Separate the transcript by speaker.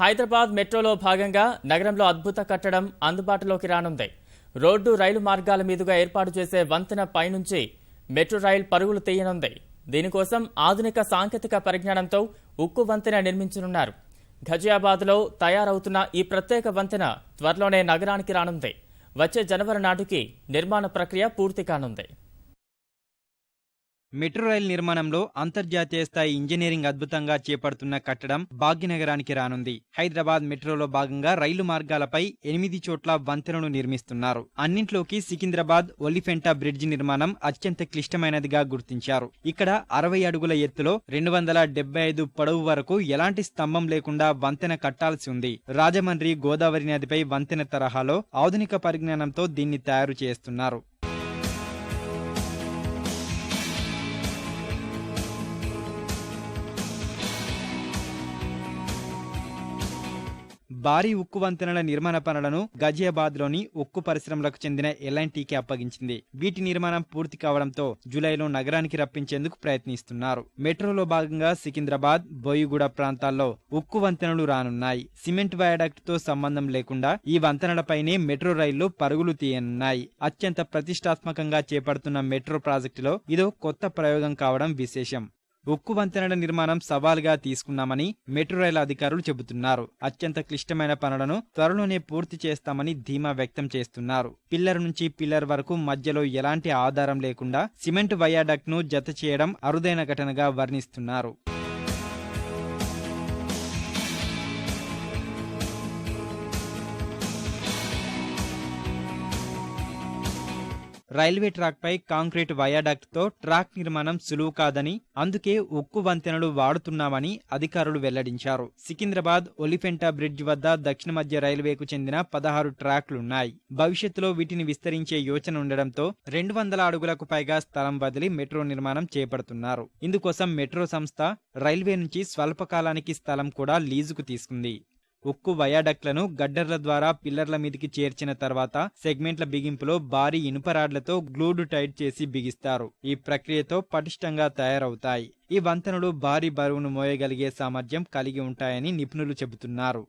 Speaker 1: హైదరాబాద్ మెట్రోలో భాగంగా నగరంలో అద్భుత కట్టడం అందుబాటులోకి రానుంది. రోడ్డు రైలు మార్గాల మీదుగా ఏర్పాటు చేసే వంతెన పైనుంచి మెట్రో రైలు పరుగులు తీయనుంది. దీనికోసం ఆధునిక సాంకేతిక పరిజ్ఞానంతో ఉక్కు వంతెన నిర్మించనున్నారు. ఘజియాబాద్లో తయారవుతున్న ఈ ప్రత్యేక వంతెన త్వరలోనే నగరానికి రానుంది. వచ్చే జనవరి నాటికి నిర్మాణ ప్రక్రియ పూర్తి కానుంది.
Speaker 2: మెట్రో రైల్ నిర్మాణంలో అంతర్జాతీయ స్థాయి ఇంజనీరింగ్ అద్భుతంగా చేపడుతున్న కట్టడం భాగ్యనగరానికి రానుంది. హైదరాబాద్ మెట్రోలో భాగంగా రైలు మార్గాలపై ఎనిమిది చోట్ల వంతెనను నిర్మిస్తున్నారు. అన్నింట్లోకి సికింద్రాబాద్ ఒలిఫెంటా బ్రిడ్జ్ నిర్మాణం అత్యంత క్లిష్టమైనదిగా గుర్తించారు. ఇక్కడ అరవై అడుగుల ఎత్తులో రెండు వందల డెబ్బై ఐదు పొడవు వరకు ఎలాంటి స్తంభం లేకుండా వంతెన కట్టాల్సి ఉంది. రాజమండ్రి గోదావరి నదిపై వంతెన తరహాలో ఆధునిక పరిజ్ఞానంతో దీన్ని తయారు చేస్తున్నారు. భారీ ఉక్కు వంతెనల నిర్మాణ పనులను గజియాబాద్లోని ఉక్కు పరిశ్రమలకు చెందిన ఎల్ఎన్టీకి అప్పగించింది. వీటి నిర్మాణం పూర్తి కావడంతో జూలైలో నగరానికి రప్పించేందుకు ప్రయత్నిస్తున్నారు. మెట్రోలో భాగంగా సికింద్రాబాద్ బోయిగూడ ప్రాంతాల్లో ఉక్కు వంతెనలు రానున్నాయి. సిమెంట్ వయాడక్ట్తో సంబంధం లేకుండా ఈ వంతెనలపైనే మెట్రో రైళ్ళు పరుగులు తీయనున్నాయి. అత్యంత ప్రతిష్టాత్మకంగా చేపడుతున్న మెట్రో ప్రాజెక్టులో ఇదో కొత్త ప్రయోగం కావడం విశేషం. ఉక్కు వంతెనల నిర్మాణం సవాల్గా తీసుకున్నామని మెట్రో రైలు అధికారులు చెబుతున్నారు. అత్యంత క్లిష్టమైన పనులను త్వరలోనే పూర్తి చేస్తామని ధీమా వ్యక్తం చేస్తున్నారు. పిల్లర్ నుంచి పిల్లర్ వరకు మధ్యలో ఎలాంటి ఆధారం లేకుండా సిమెంట్ వయాడక్ట్ను జత చేయడం అరుదైన ఘటనగా వర్ణిస్తున్నారు. రైల్వే ట్రాక్పై కాంక్రీట్ వయాడక్ట్తో ట్రాక్ నిర్మాణం సులువు కాదని అందుకే ఉక్కు వంతెనలు వాడుతున్నామని అధికారులు వెల్లడించారు. సికింద్రాబాద్ ఒలిఫెంటా బ్రిడ్జ్ వద్ద దక్షిణ మధ్య రైల్వేకు చెందిన పదహారు ట్రాక్లున్నాయి. భవిష్యత్తులో వీటిని విస్తరించే యోచన ఉండడంతో రెండు వందల అడుగులకు పైగా స్థలం వదిలి మెట్రో నిర్మాణం చేపడుతున్నారు. ఇందుకోసం మెట్రో సంస్థ రైల్వే నుంచి స్వల్పకాలానికి స్థలం కూడా లీజుకు తీసుకుంది. ఉక్కు వయాడక్లను గడ్డర్ల ద్వారా పిల్లర్ల మీదకి చేర్చిన తర్వాత సెగ్మెంట్ల బిగింపులో భారీ ఇనుప రాడ్లతో గ్లూడ్ టైట్ చేసి బిగిస్తారు. ఈ ప్రక్రియతో పటిష్టంగా తయారవుతాయి. ఈ వంతెనలు భారీ బరువును మోయగలిగే సామర్థ్యం కలిగి ఉంటాయని నిపుణులు చెబుతున్నారు.